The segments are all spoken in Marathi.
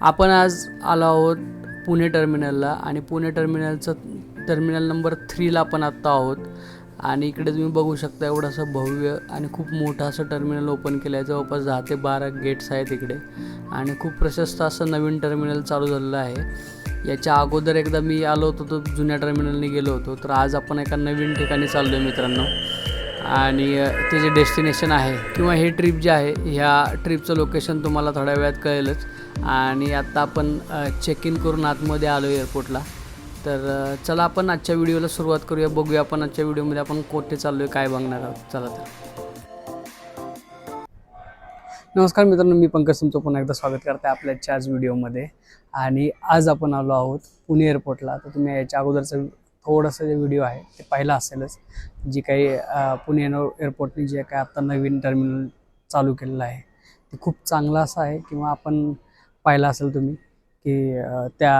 आपण आज आलो आहोत पुणे टर्मिनलला आणि पुणे टर्मिनलचं टर्मिनल नंबर थ्रीला आपण आत्ता आहोत. आणि इकडे तुम्ही बघू शकता एवढं असं भव्य आणि खूप मोठं असं टर्मिनल ओपन केलं आहे. जवळपास दहा ते बारा गेट्स आहेत इकडे. आणि खूप प्रशस्त असं नवीन टर्मिनल चालू झालेलं आहे. याच्या अगोदर एकदा मी आलो होतो तो जुन्या टर्मिनलने गेलो होतो. तर आज आपण एका नवीन ठिकाणी चाललो आहे मित्रांनो. आणि ते जे डेस्टिनेशन आहे किंवा हे ट्रिप जे आहे ह्या ट्रिपचं लोकेशन तुम्हाला थोड्या वेळात कळेलच. आणि आत्ता आपण चेक इन करून आतमध्ये आलो एअरपोर्टला तर चला आपण आजच्या व्हिडिओला सुरुवात करूया. बघूया आपण आजच्या व्हिडिओमध्ये आपण कोठे चाललो आहे काय बघणार आहोत. चला तर. नमस्कार मित्रांनो मी पंकज तुमचं पुन्हा एकदा स्वागत करते आपल्या आज व्हिडिओमध्ये आणि आज आपण आलो आहोत पुणे एअरपोर्टला तर तुम्ही याच्या अगोदरचं थोडंसं जे व्हिडिओ आहे ते पाहिलं असेलच. जी काही पुणे एअरपोर्टने जे काय आत्ता नवीन टर्मिनल चालू केलेलं आहे ते खूप चांगलं असं आहे. किंवा आपण पाहिलं असेल तुम्ही की त्या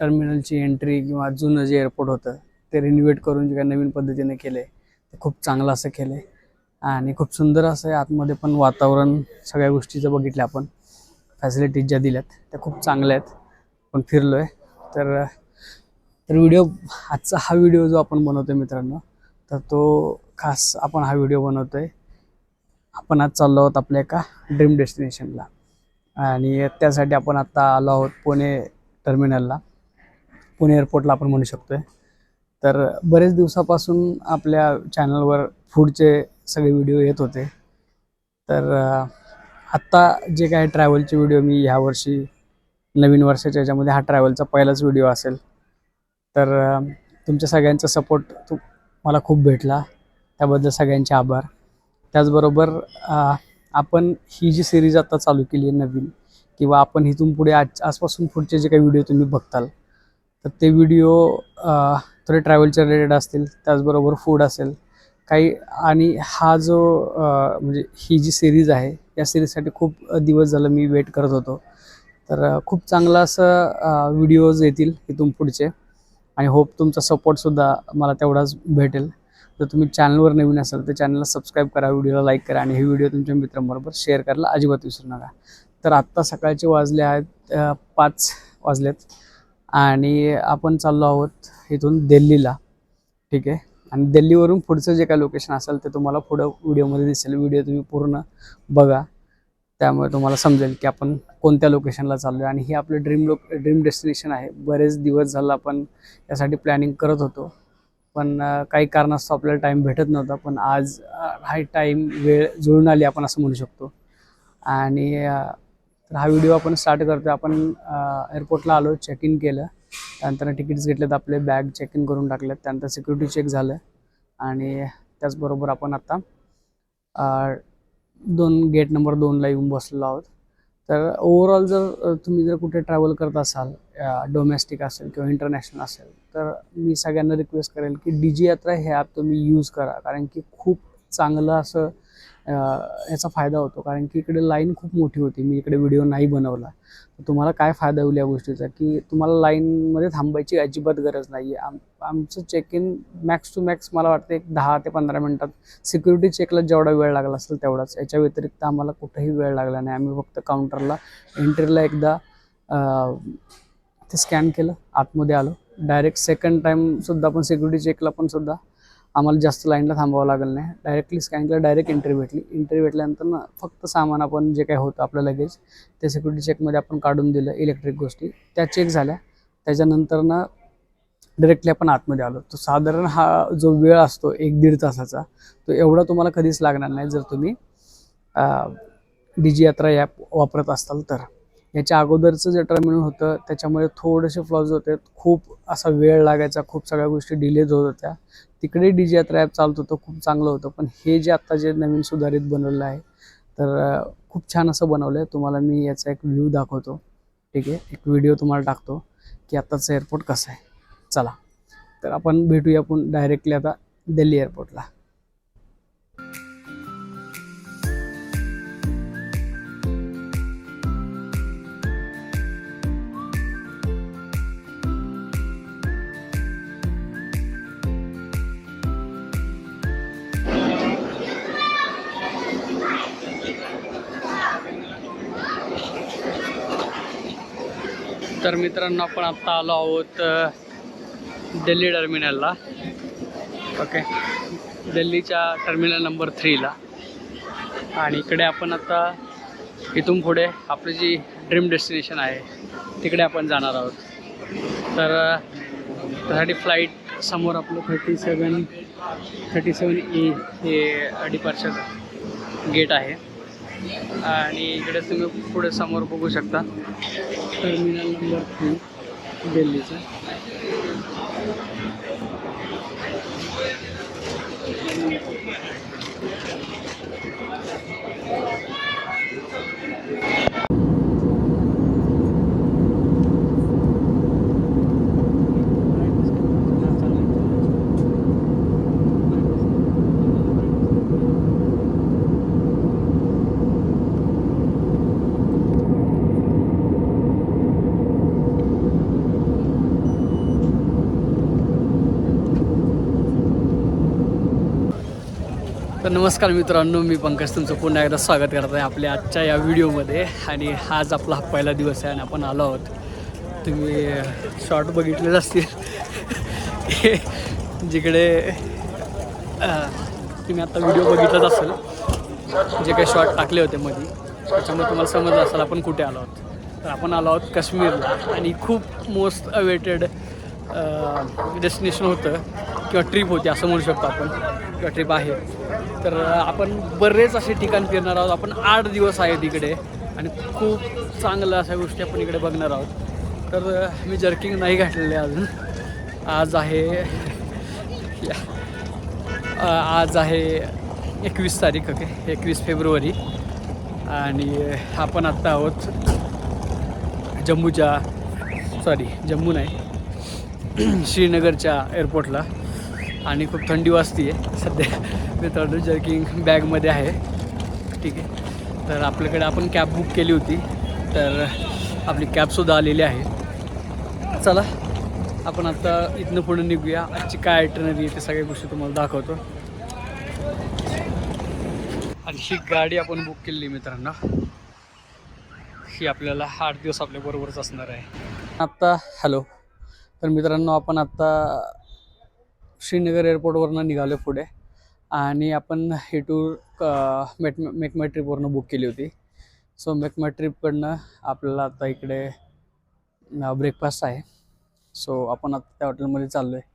टर्मिनलची एंट्री किंवा जुनं जे एअरपोर्ट होतं ते रिन्युएट करून जे काही नवीन पद्धतीने केले ते खूप चांगलं असं केलं. आणि खूप सुंदर असं आहे आतमध्ये पण वातावरण सगळ्या गोष्टीचं बघितलं आपण. फॅसिलिटीज ज्या दिल्यात त्या खूप चांगल्या आहेत. पण फिरलो आहे तर तर व्हिडिओ आजचा हा व्हिडिओ जो आपण बनवतो आहे मित्रांनो तर तो खास आपण हा व्हिडिओ बनवतो आहे आपण आज चाललो आहोत आपल्या एका ड्रीम डेस्टिनेशनला आणि त्यासाठी आपण आत्ता आलो आहोत पुणे टर्मिनलला पुणे एअरपोर्टला आपण म्हणू शकतो आहे तर बरेच दिवसापासून आपल्या चॅनलवर फूडचे सगळे व्हिडिओ येत होते. तर आत्ता जे काही ट्रॅव्हलचे व्हिडिओ मी ह्यावर्षी नवीन वर्षाच्या याच्यामध्ये हा ट्रॅव्हलचा पहिलाच व्हिडिओ असेल. तर तुमच्या सगळ्यांचा सपोर्ट तू मला खूप भेटला. त्याबद्दल सगळ्यांचे आभार. त्याचबरोबर आपण ही जी सिरीज आता चालू केली आहे नवीन किंवा आपण इथून पुढे आज आजपासून पुढचे जे काही व्हिडिओ तुम्ही बघताल तर ते व्हिडिओ थोडे ट्रॅव्हलच्या रिलेटेड असतील त्याचबरोबर फूड असेल. काही आणि हा जो म्हणजे ही जी सिरीज आहे या सिरीजसाठी खूप दिवस झालं मी वेट करत होतो. तर खूप चांगला असं व्हिडिओज येतील इथून पुढचे आणि होप तुमचा सपोर्टसुद्धा मला तेवढाच भेटेल. जर तुम्ही चॅनलवर नवीन असाल तर चॅनलला सबस्क्राईब करा व्हिडिओला लाईक करा आणि हे व्हिडिओ तुमच्या मित्रांबरोबर शेअर करायला अजिबात विसरू नका. तर आत्ता सकाळचे वाजले आहेत पाच वाजलेत आणि आपण चाललो आहोत इथून दिल्लीला. ठीक आहे? आणि दिल्लीवरून पुढचं जे काय लोकेशन असेल ते तुम्हाला पुढं व्हिडिओमध्ये दिसेल. व्हिडिओ तुम्ही पूर्ण बघा. त्यामुळे तुम्हाला समजेल की आपण कोणत्या लोकेशनला चाललो आहे आणि हे आपलं ड्रीम लोक ड्रीम डेस्टिनेशन आहे. बरेच दिवस झालं आपण यासाठी प्लॅनिंग करत होतो. पण काही कारणास्तव आपल्याला टाईम भेटत नव्हता पण आज हा टाईम वेळ जुळून आली आपण असं म्हणू शकतो. आणि तर हा व्हिडिओ आपण स्टार्ट करतो आपण एअरपोर्टला आलो चेक इन केलं. त्यानंतर तिकीट्स घेतलेत आपले बॅग चेक इन करून टाकलेत. त्यानंतर सिक्युरिटी चेक झालं. आणि त्याचबरोबर आपण आता दोन गेट नंबर दोनला येऊन बसलेलो आहोत. तर ओव्हरऑल जर तुम्ही जर कुठे ट्रॅव्हल करत असाल डोमेस्टिक असेल किंवा इंटरनॅशनल असेल तर मी सगळ्यांना रिक्वेस्ट करेल की डीजी यात्रा हे ॲप तुम्ही यूज करा. कारण की खूप चांगलं असं ह्याचा याचा फायदा होतो. कारण की इकडे लाईन खूप मोठी होती. मी इकडे व्हिडिओ नाही बनवला. तर तुम्हाला काय फायदा होईल या गोष्टीचा? की तुम्हाला लाईनमध्ये थांबायची अजिबात गरज नाही आहे आम आमचं check in max two max मला वाटतं एक दहा ते पंधरा मिनटात. सिक्युरिटी चेकला जेवढा वेळ लागला असेल तेवढाच. याच्या व्यतिरिक्त आम्हाला कुठेही वेळ लागला नाही. आम्ही फक्त काउंटरला एंट्रीला एकदा ते स्कॅन केलं. आतमध्ये आलो. डायरेक्ट सेकंड टाईमसुद्धा आपण सिक्युरिटी चेकला पण सुद्धा आम्हाला जास्त लाईनला थांबावं लागलं नाही. डायरेक्टली स्कॅन डायरेक्ट एंट्री भेटली. एंट्री भेटल्यानंतर ना फक्त सामान आपण जे काही होतं आपलं लगेज ते सिक्युरिटी चेकमध्ये आपण काढून दिलं इलेक्ट्रिक गोष्टी. त्या चेक झाल्या. त्याच्यानंतर ना डायरेक्टली आपण आतमध्ये आलो. तो साधारण हा जो वेळ असतो एक दीड तासाचा तो एवढा तुम्हाला कधीच लागणार नाही जर तुम्ही डी जी यात्रा ॲप वापरत असाल तर. याच्या अगोदरचं जे टर्मिनल होतं त्याच्यामुळे थोडेसे फ्लॉज होते. खूप असा वेळ लागायचा खूप सगळ्या गोष्टी डिलेज होत होत्या. तिकडे डी जी यात्रा ॲप चालत होतं खूप चांगलं होतं. पण हे जे आत्ता जे नवीन सुधारित बनवलं आहे तर खूप छान असं बनवलं आहे तुम्हाला मी याचा एक व्ह्यू दाखवतो. ठीक आहे? एक व्हिडिओ तुम्हाला टाकतो की आत्ताचं एअरपोर्ट कसं आहे. चला. तर आपण भेटूया आपण डायरेक्टली आता दिल्ली एअरपोर्टला तर मित्रांनो आपण आत्ता आलो आहोत दिल्ली टर्मिनलला. ओके. दिल्लीच्या टर्मिनल नंबर थ्रीला. आणि इकडे आपण आता इथून पुढे आपली जी ड्रीम डेस्टिनेशन आहे तिकडे आपण जाणार आहोत. तर त्यासाठी फ्लाईट समोर आपलं थर्टी सेवन थर्टी सेवन ए हे डिपार्चर गेट आहे. आणि इकडे तुम्ही पुढे समोर बघू शकता. टर्मिनल नंबर थ्री दिल्लीचं तर नमस्कार मित्रांनो मी पंकज तुमचं पुन्हा एकदा स्वागत करत आहे आपल्या आजच्या या व्हिडिओमध्ये. आणि आज आपला हा पहिला दिवस आहे आणि आपण आलो आहोत. तुम्ही शॉर्ट बघितलेच असतील. जिकडे तुम्ही आता व्हिडिओ बघितलाच असेल. जे काही शॉर्ट टाकले होते मध्ये त्याच्यामुळे तुम्हाला समजलं असेल आपण कुठे आलो आहोत. तर आपण आलो आहोत काश्मीरला आणि खूप मोस्ट अवेटेड डेस्टिनेशन होतं किंवा ट्रिप होती असं म्हणू शकतो आपण किंवा ट्रिप आहे. तर आपण बरेच असे ठिकाण फिरणार आहोत. आपण आठ दिवस आहे तिकडे आणि खूप चांगलं अशा गोष्टी आपण इकडे बघणार आहोत. तर मी जर्किंग नाही घातलेले अजून. आज आहे या. आज आहे एकवीस तारीख ओके? एकवीस फेब्रुवारी. आणि आपण आत्ता आहोत जम्मूच्या सॉरी जम्मू नाही. श्रीनगरच्या एअरपोर्टला आणि खूप थंडी वाजते आहे. सध्या मित्रांनो जर्किंग बॅगमध्ये आहे. ठीक आहे. तर आपल्याकडे आपण कॅब बुक केली होती. तर आपली कॅबसुद्धा आलेली आहे. चला आपण आता इथनं पुढे निघूया. आजची काय आयटनरी आहे ते सगळ्या गोष्टी तुम्हाला दाखवतो. आणि ही गाडी आपण बुक केलेली मित्रांनो. ही आपल्याला आठ दिवस आपल्या बरोबरच असणार आहे. आत्ता हॅलो तर मित्रांनो आपण आत्ता श्रीनगर एअरपोर्टवरनं निघालो पुढे. आणि आपण ही टूर मेट मेकमाय ट्रिपवरनं बुक केली होती. सो मेकमाय ट्रिपकडनं आपल्याला आता इकडे ब्रेकफास्ट आहे. सो आपण आता त्या हॉटेलमध्ये चाललो आहे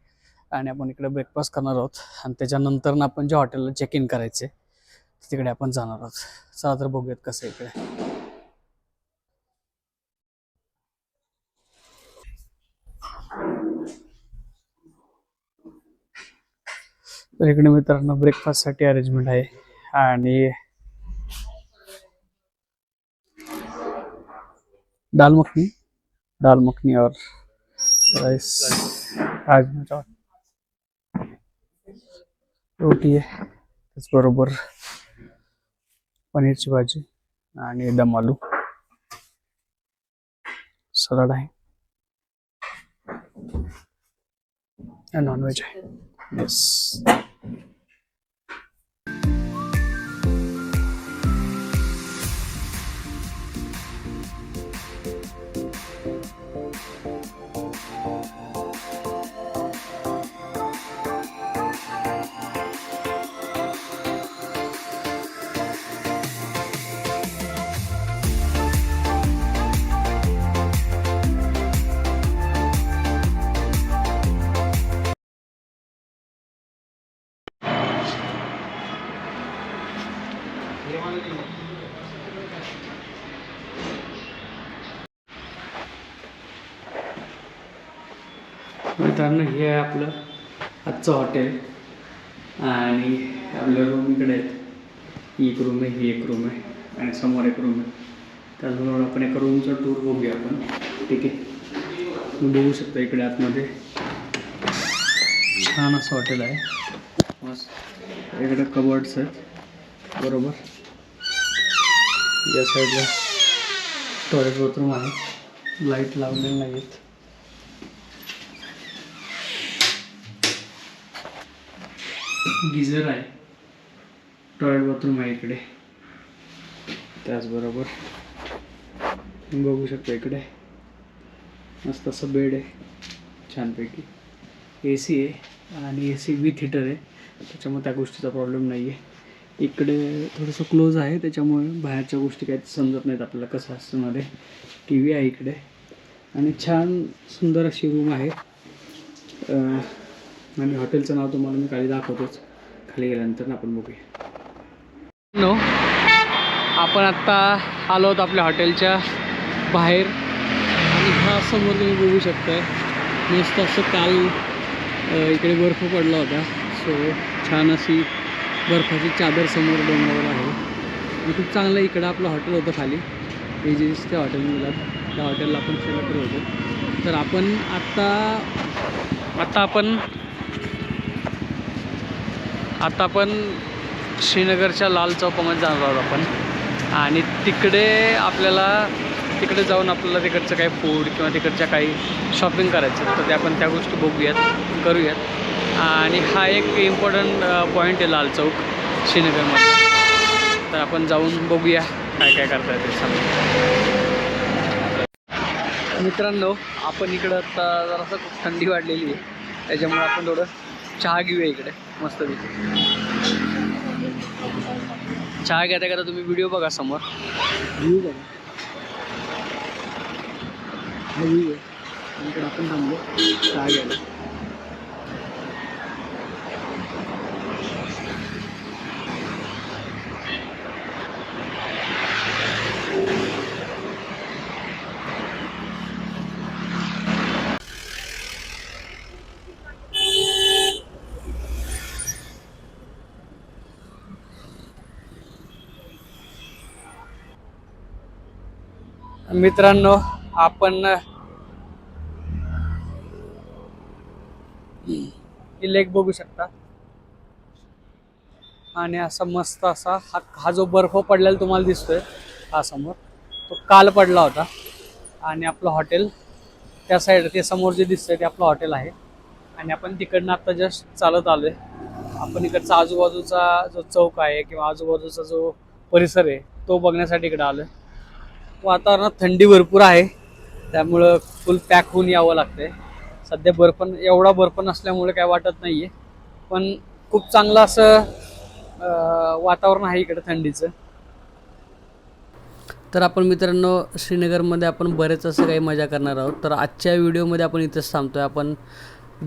आणि आपण इकडे ब्रेकफास्ट करणार आहोत. आणि त्याच्यानंतर आपण ज्या हॉटेलला चेक इन करायचे तिकडे आपण जाणार आहोत. चला तर बघूयात कसं आहे इकडे. तर इकडे मित्रांनो ब्रेकफास्टसाठी अरेंजमेंट आहे. आणि दाल मखनी. दाल मखनी और राइस राजमा चावल रोटी आहे. त्याचबरोबर पनीरची भाजी आणि दम आलू. सलाड आहे. नॉनव्हेज आहे. येस मित्रांनो हे आहे आपलं आजचं हॉटेल आणि आपल्या रूम इकडे आहेत. एक रूम आहे ही एक रूम आहे. आणि समोर एक रूम आहे. त्याचबरोबर आपण एका रूमचा टूर बघूया आपण. ठीक आहे? तुम्ही बघू शकता इकडे आतमध्ये. छान असं हॉटेल आहे. मस्त. इकडे कबर्ड्स आहेत. बरोबर? या साईडला टॉयलेट बाथरूम आहे. लाइट लावलेले नाही गिझर आहे. टॉयलेट बाथरूम आहे इकडे. त्याचबरोबर बघू शकता इकडे. मस्त असं बेड आहे. छानपैकी. ए सी आहे आणि ए सी विथ हिटर आहे. त्याच्यामुळे त्या गोष्टीचा प्रॉब्लेम नाही आहे इकडे थोडंसं क्लोज आहे. त्याच्यामुळे बाहेरच्या गोष्टी काही समजत नाहीत आपल्याला कसं असतं मध्ये. टी व्ही आहे इकडे. आणि छान सुंदर अशी रूम आहे. आणि हॉटेलचं नाव तुम्हाला मी खाली दाखवतोच. खाली गेल्यानंतर आपण बघूया. नो आपण आत्ता आलो आहोत आपल्या हॉटेलच्या बाहेर. आणि हा समोर तुम्ही बघू शकता मस्त असं काल इकडे बर्फ पडला होता. सो छान अशी बर्फाची चादर समोर डोंगरावर आहे. आणि खूप चांगलं इकडं आपलं हॉटेल होतं खाली. हे जे दिसते हॉटेल मिळतात त्या हॉटेलला आपण सेलेक्ट होतो. तर आपण आत्ता आत्ता आपण आता आपण श्रीनगरच्या लाल चौकामध्ये जाणार आहोत आपण. आणि तिकडे आपल्याला तिकडे जाऊन आपल्याला तिकडचं काही फूड किंवा तिकडच्या काही शॉपिंग करायचं तर ते आपण त्या गोष्टी बघूयात करूयात. आणि हा एक इम्पॉर्टंट पॉईंट आहे लाल चौक श्रीनगरमध्ये. तर आपण जाऊन बघूया काय काय करता येते सांग मित्रांनो आपण इकडं आता जरासं खूप थंडी वाढलेली आहे त्याच्यामुळे आपण थोडं चहा घेऊया इकडे मस्त चहा घेता घेता तुम्ही व्हिडिओ बघा समोर. व्ह्यू बघा आहे. इकडे आपण थांबलो. चहा घ्यायला. मित्रांनो आपण ही लेक बघू शकता. आणि असा मस्त असा हा हा जो बर्फ पडलेला तुम्हाला दिसतोय हा समोर तो काल पडला होता. आणि आपलं हॉटेल त्या साईड ते समोर जे दिसतंय ते आपलं हॉटेल आहे. आणि आपण तिकडनं आता जस्ट चालत आलोय. आपण इकडचा आजूबाजूचा जो चौक आहे किंवा आजूबाजूचा जो परिसर आहे तो बघण्यासाठी इकडे आलोय. वातावरणात थंडी भरपूर आहे. त्यामुळं फुल पॅक होऊन यावं लागतंय. सध्या बर्फ एवढा बर्फ नसल्यामुळे काय वाटत नाहीये. पण खूप चांगलं असं वातावरण आहे इकडे थंडीचं. तर आपण मित्रांनो श्रीनगरमध्ये आपण बरेच असं काही मजा करणार आहोत. तर आजच्या व्हिडिओमध्ये आपण इथंच थांबतोय. आपण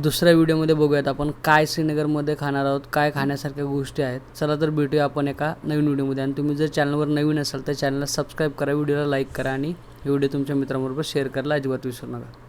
दुसऱ्या व्हिडिओमध्ये बघूयात आपण काय श्रीनगरमध्ये खाणार आहोत काय खाण्यासारख्या गोष्टी आहेत. चला तर भेटूया आपण एका नवीन व्हिडिओमध्ये. आणि तुम्ही जर चॅनलवर नवीन असाल तर चॅनलला सबस्क्राईब करा व्हिडिओला लाईक करा आणि व्हिडिओ तुमच्या मित्रांबरोबर शेअर करायला अजिबात विसरू नका.